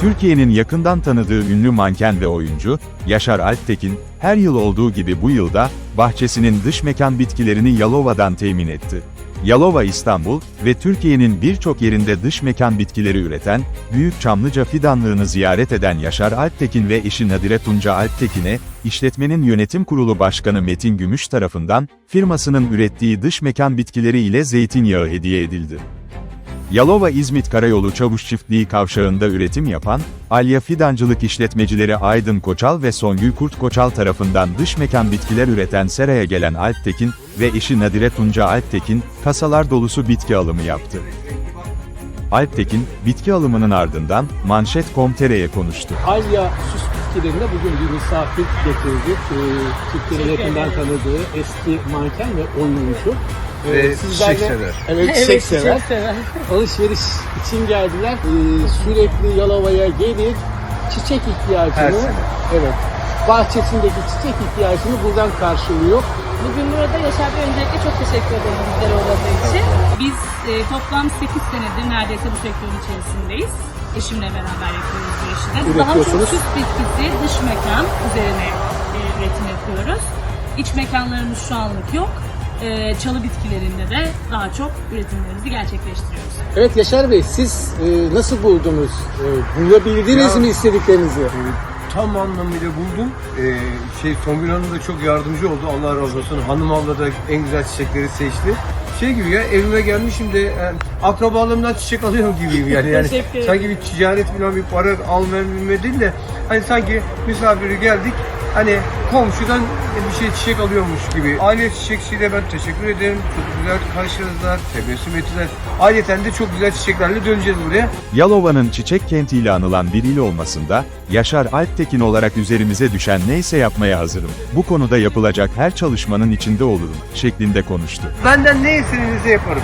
Türkiye'nin yakından tanıdığı ünlü manken ve oyuncu, Yaşar Alptekin, her yıl olduğu gibi bu yılda, bahçesinin dış mekan bitkilerini Yalova'dan temin etti. Yalova İstanbul ve Türkiye'nin birçok yerinde dış mekan bitkileri üreten, Büyük Çamlıca fidanlığını ziyaret eden Yaşar Alptekin ve eşi Nadire Tunca Alptekin'e, işletmenin yönetim kurulu başkanı Metin Gümüş tarafından, firmasının ürettiği dış mekan bitkileri ile zeytinyağı hediye edildi. Yalova İzmit Karayolu Çavuş Çiftliği kavşağında üretim yapan, Alya Fidancılık işletmecileri Aydın Koçal ve Songül Kurt Koçal tarafından dış mekan bitkiler üreten seraya gelen Alptekin ve eşi Nadire Tunca Alptekin, kasalar dolusu bitki alımı yaptı. Alptekin, bitki alımının ardından Manşet.com.tr'ye konuştu. Alya süs bitkilerine bugün bir misafir getirdik. Ee, Türkiye'nin yakından tanıdığı eski manken ve oyuncu. Ee, Ve sizlerle- çiçek sever. Evet, çiçek sever. Alışveriş için geldiler. Ee, sürekli Yalova'ya gelir, çiçek ihtiyacını, evet, bahçesindeki çiçek ihtiyacını buradan karşılıyor. Bugün burada Yaşar Bey öncelikle çok teşekkür ederim bizlere uğradığı için. Biz e, toplam 8 senedir neredeyse bu sektörün içerisindeyiz. Eşimle beraber yapıyoruz bu işi de. Daha çok süs bitkisi, dış mekan üzerine e, üretim yapıyoruz. İç mekanlarımız şu anlık yok. E, çalı bitkilerinde de daha çok üretimlerimizi gerçekleştiriyoruz. Evet Yaşar Bey, siz e, nasıl buldunuz? E, bulabildiniz Ya- mi istediklerinizi? Tam anlamıyla buldum. Ee, şey Songül Hanım da çok yardımcı oldu. Allah razı olsun. Hanım abla da en güzel çiçekleri seçti. Şey gibi ya evime gelmişim de e, akrabalarımdan çiçek alıyorum gibiyim yani. yani sanki bir ticaret falan bir para almaya bilme değil de hani sanki misafiri geldik hani komşudan bir şey çiçek alıyormuş gibi. Aile çiçekçiyle ben teşekkür ederim. Çok güzel karşıladılar, tebessüm ettiler. Ayrıca de çok güzel çiçeklerle döneceğiz buraya. Yalova'nın çiçek kentiyle anılan bir il olmasında, Yaşar Alptekin olarak üzerimize düşen neyse yapmaya hazırım. Bu konuda yapılacak her çalışmanın içinde olurum, şeklinde konuştu. Benden ne istediğinizi yaparım.